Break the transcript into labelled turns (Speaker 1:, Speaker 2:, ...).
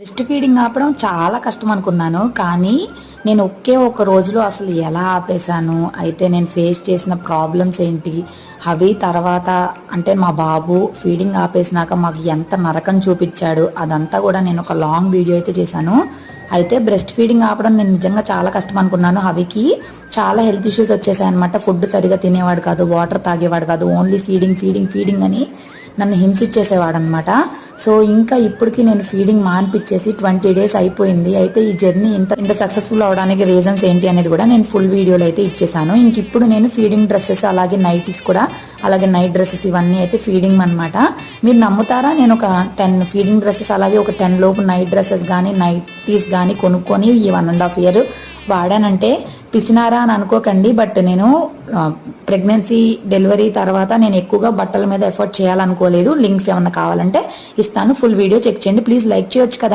Speaker 1: Breast feeding ఆపడం చాలా కష్టం అనుకున్నాను. కానీ నేను ఒకే ఒక రోజులో అసలు ఎలా ఆపేశాను? అయితే నేను ఫేస్ చేసిన ప్రాబ్లమ్స్ ఏంటి? అవి తర్వాత అంటే మా బాబు ఫీడింగ్ ఆపేసినాక మాకు ఎంత నరకం చూపించాడు? అదంతా కూడా నేను ఒక లాంగ్ వీడియో అయితే చేశాను. అయితే బ్రెస్ట్ ఫీడింగ్ ఆపడం నేను నిజంగా చాలా కష్టం అనుకున్నాను. హవికి చాలా హెల్త్ ఇష్యూస్ వచ్చేసాయి అనమాట ఫుడ్ సరిగా తినేవాడు కాదు వాటర్ తాగేవాడు కాదు ఓన్లీ ఫీడింగ్ ఫీడింగ్ ఫీడింగ్ అని నన్ను హింసించేసేవాడనమాట సో ఇంకా ఇప్పటికీ నేను ఫీడింగ్ మాన్పిచ్చేసి ట్వంటీ డేస్ అయిపోయింది. అయితే ఈ జర్నీ ఇంత ఇంత సక్సెస్ఫుల్ అవడానికి రీజన్స్ ఏంటి అనేది కూడా నేను ఫుల్ వీడియోలో అయితే ఇచ్చేసాను. ఇంక ఇప్పుడు నేను ఫీడింగ్ డ్రెస్సెస్ అలాగే నైటీస్ కూడా అలాగే నైట్ డ్రెస్సెస్ ఇవన్నీ అయితే ఫీడింగ్ అనమాట మీరు నమ్ముతారా? నేను ఒక టెన్ ఫీడింగ్ డ్రెస్సెస్ అలాగే ఒక టెన్ లోపు నైట్ డ్రెస్సెస్ కానీ నైటీస్ కానీ కొనుక్కొని ఈ వన్ అండ్ హాఫ్ ఇయర్ వాడానంటే పిసినారా అని అనుకోకండి బట్ నేను ప్రెగ్నెన్సీ డెలివరీ తర్వాత నేను ఎక్కువగా బట్టల మీద ఎఫర్ట్ చేయాలనుకోలేదు. లింక్స్ ఏమన్నా కావాలంటే ఇస్తాను. ఫుల్ వీడియో చెక్ చేయండి. ప్లీజ్ లైక్ చేయొచ్చు కదా.